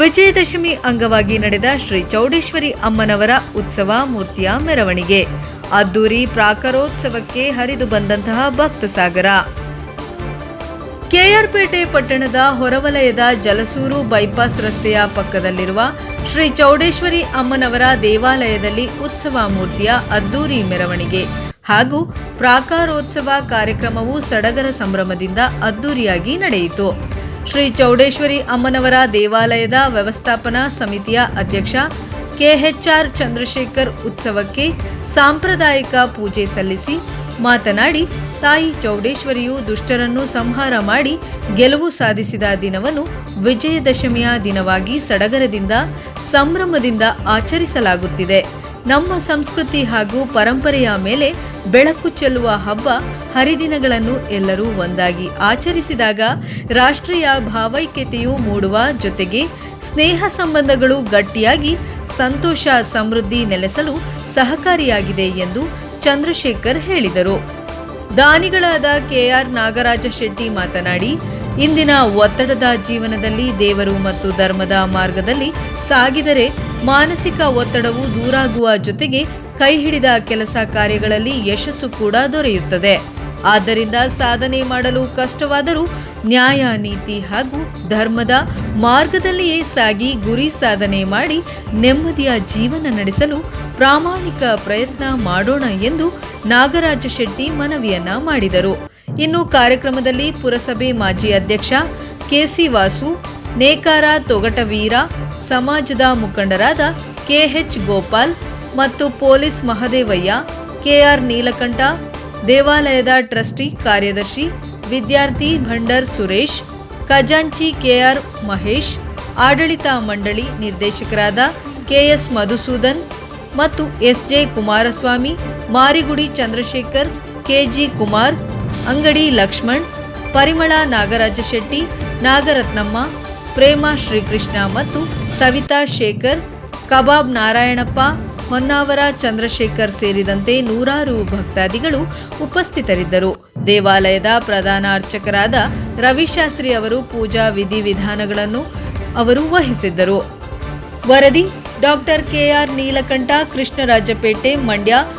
ವಿಜಯದಶಮಿ ಅಂಗವಾಗಿ ನಡೆದ ಶ್ರೀ ಚೌಡೇಶ್ವರಿ ಅಮ್ಮನವರ ಉತ್ಸವ ಮೂರ್ತಿಯ ಮೆರವಣಿಗೆ. ಅದ್ದೂರಿ ಪ್ರಾಕಾರೋತ್ಸವಕ್ಕೆ ಹರಿದು ಬಂದಂತಹ ಭಕ್ತ ಸಾಗರ ಕೆಆರ್ಪೇಟೆ ಪಟ್ಟಣದ ಹೊರವಲಯದ ಜಲಸೂರು ಬೈಪಾಸ್ ರಸ್ತೆಯ ಪಕ್ಕದಲ್ಲಿರುವ ಶ್ರೀ ಚೌಡೇಶ್ವರಿ ಅಮ್ಮನವರ ದೇವಾಲಯದಲ್ಲಿ ಉತ್ಸವ ಮೂರ್ತಿಯ ಅದ್ದೂರಿ ಮೆರವಣಿಗೆ ಹಾಗೂ ಪ್ರಾಕಾರೋತ್ಸವ ಕಾರ್ಯಕ್ರಮವು ಸಡಗರ ಸಂಭ್ರಮದಿಂದ ಅದ್ದೂರಿಯಾಗಿ ನಡೆಯಿತು. ಶ್ರೀ ಚೌಡೇಶ್ವರಿ ಅಮ್ಮನವರ ದೇವಾಲಯದ ವ್ಯವಸ್ಥಾಪನಾ ಸಮಿತಿಯ ಅಧ್ಯಕ್ಷ ಕೆಎಚ್ಆರ್ ಚಂದ್ರಶೇಖರ್ ಉತ್ಸವಕ್ಕೆ ಸಾಂಪ್ರದಾಯಿಕ ಪೂಜೆ ಸಲ್ಲಿಸಿ ಮಾತನಾಡಿ, ತಾಯಿ ಚೌಡೇಶ್ವರಿಯು ದುಷ್ಟರನ್ನು ಸಂಹಾರ ಮಾಡಿ ಗೆಲುವು ಸಾಧಿಸಿದ ದಿನವನ್ನು ವಿಜಯದಶಮಿಯ ದಿನವಾಗಿ ಸಡಗರದಿಂದ ಸಂಭ್ರಮದಿಂದ ಆಚರಿಸಲಾಗುತ್ತಿದೆ. ನಮ್ಮ ಸಂಸ್ಕೃತಿ ಹಾಗೂ ಪರಂಪರೆಯ ಮೇಲೆ ಬೆಳಕು ಚೆಲ್ಲುವ ಹಬ್ಬ ಹರಿದಿನಗಳನ್ನು ಎಲ್ಲರೂ ಒಂದಾಗಿ ಆಚರಿಸಿದಾಗ ರಾಷ್ಟ್ರೀಯ ಭಾವೈಕ್ಯತೆಯು ಮೂಡುವ ಜೊತೆಗೆ ಸ್ನೇಹ ಸಂಬಂಧಗಳು ಗಟ್ಟಿಯಾಗಿ ಸಂತೋಷ ಸಮೃದ್ಧಿ ನೆಲೆಸಲು ಸಹಕಾರಿಯಾಗಿದೆ ಎಂದು ಚಂದ್ರಶೇಖರ್ ಹೇಳಿದರು. ದಾನಿಗಳಾದ ಕೆಆರ್ ನಾಗರಾಜ ಶೆಟ್ಟಿ ಮಾತನಾಡಿ, ಇಂದಿನ ಒತ್ತಡದ ಜೀವನದಲ್ಲಿ ದೇವರು ಮತ್ತು ಧರ್ಮದ ಮಾರ್ಗದಲ್ಲಿ ಸಾಗಿದರೆ ಮಾನಸಿಕ ಒತ್ತಡವು ದೂರಾಗುವ ಜೊತೆಗೆ ಕೈ ಹಿಡಿದ ಕೆಲಸ ಕಾರ್ಯಗಳಲ್ಲಿ ಯಶಸ್ಸು ಕೂಡ ದೊರೆಯುತ್ತದೆ. ಆದ್ದರಿಂದ ಸಾಧನೆ ಮಾಡಲು ಕಷ್ಟವಾದರೂ ನ್ಯಾಯ, ನೀತಿ ಹಾಗೂ ಧರ್ಮದ ಮಾರ್ಗದಲ್ಲಿಯೇ ಸಾಗಿ ಗುರಿ ಸಾಧನೆ ಮಾಡಿ ನೆಮ್ಮದಿಯ ಜೀವನ ನಡೆಸಲು ಪ್ರಾಮಾಣಿಕ ಪ್ರಯತ್ನ ಮಾಡೋಣ ಎಂದು ನಾಗರಾಜ ಶೆಟ್ಟಿ ಮನವಿಯನ್ನ ಮಾಡಿದರು. ಇನ್ನು ಕಾರ್ಯಕ್ರಮದಲ್ಲಿ ಪುರಸಭೆ ಮಾಜಿ ಅಧ್ಯಕ್ಷ ಕೆಸಿ ವಾಸು, ನೇಕಾರ ತೊಗಟವೀರ ಸಮಾಜದ ಮುಖಂಡರಾದ ಕೆಎಚ್ ಗೋಪಾಲ್ ಮತ್ತು ಪೊಲೀಸ್ ಮಹದೇವಯ್ಯ, ಕೆಆರ್ ನೀಲಕಂಠ, ದೇವಾಲಯದ ಟ್ರಸ್ಟಿ ಕಾರ್ಯದರ್ಶಿ ವಿದ್ಯಾರ್ಥಿ ಭಂಡರ್ ಸುರೇಶ್, ಖಜಾಂಚಿ ಕೆಆರ್ ಮಹೇಶ್, ಆಡಳಿತ ಮಂಡಳಿ ನಿರ್ದೇಶಕರಾದ ಕೆಎಸ್ ಮಧುಸೂದನ್ ಮತ್ತು ಎಸ್ಜೆ ಕುಮಾರಸ್ವಾಮಿ, ಮಾರಿಗುಡಿ ಚಂದ್ರಶೇಖರ್, ಕೆಜಿ ಕುಮಾರ್, ಅಂಗಡಿ ಲಕ್ಷ್ಮಣ್, ಪರಿಮಳ ನಾಗರಾಜ ಶೆಟ್ಟಿ ನಾಗರತ್ನಮ್ಮ, ಪ್ರೇಮ ಶ್ರೀಕೃಷ್ಣ ಮತ್ತು ಸವಿತಾ ಶೇಖರ್, ಕಬಾಬ್ ನಾರಾಯಣಪ್ಪ, ಹೊನ್ನಾವರ ಚಂದ್ರಶೇಖರ್ ಸೇರಿದಂತೆ ನೂರಾರು ಭಕ್ತಾದಿಗಳು ಉಪಸ್ಥಿತರಿದ್ದರು. ದೇವಾಲಯದ ಪ್ರಧಾನ ಅರ್ಚಕರಾದ ರವಿಶಾಸ್ತ್ರಿ ಅವರು ಪೂಜಾ ವಿಧಿವಿಧಾನಗಳನ್ನು ಅವರು ವಹಿಸಿದ್ದರು. ವರದಿ, ಡಾಕ್ಟರ್ ಕೆಆರ್ ನೀಲಕಂಠ, ಕೃಷ್ಣರಾಜಪೇಟೆ, ಮಂಡ್ಯ